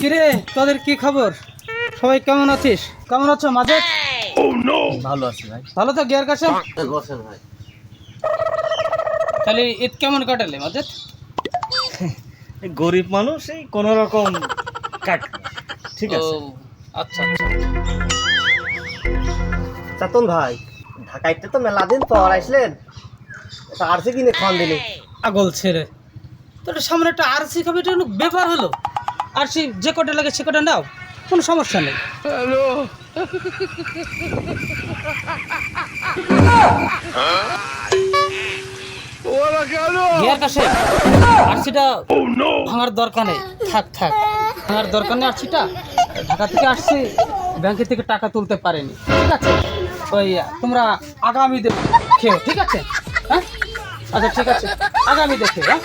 কিরে তোদের কি খবর? সবাই কেমন আছিস? কেমন আছো মাঝে? ভালো আছি ভাই। ভালো তো গিয়ার কাছে? বসেন ভাই। তাহলে ঈদ কেমন কাটালে মাঝে? গরিব মানুষ এই কোন রকম কাট। ঠিক আছে। আচ্ছা আচ্ছা। চাতন ভাই ঢাকাইতে তো মেলা দিন পর আসলেন আর সে কিনে খান দিলে। পাগল ছেড়ে তোর সামনে একটা আর সি খাবে এটা কোনো ব্যাপার হলো। আর সি যে কটা লাগে সে কটা নাও কোনো সমস্যা নেই। গিয়ার কাছে আরসিটা ভাঙার দরকার নেই। থাক থাক ভাঙার দরকার নেই আরসিটা। ঢাকা থেকে আসছি থেকে টাকা তুলতে পারেনি। ঠিক আছে? ওই তোমরা আগামী দিন খেও ঠিক আছে? হ্যাঁ? আচ্ছা ঠিক আছে। আগামী দেখে হ্যাঁ?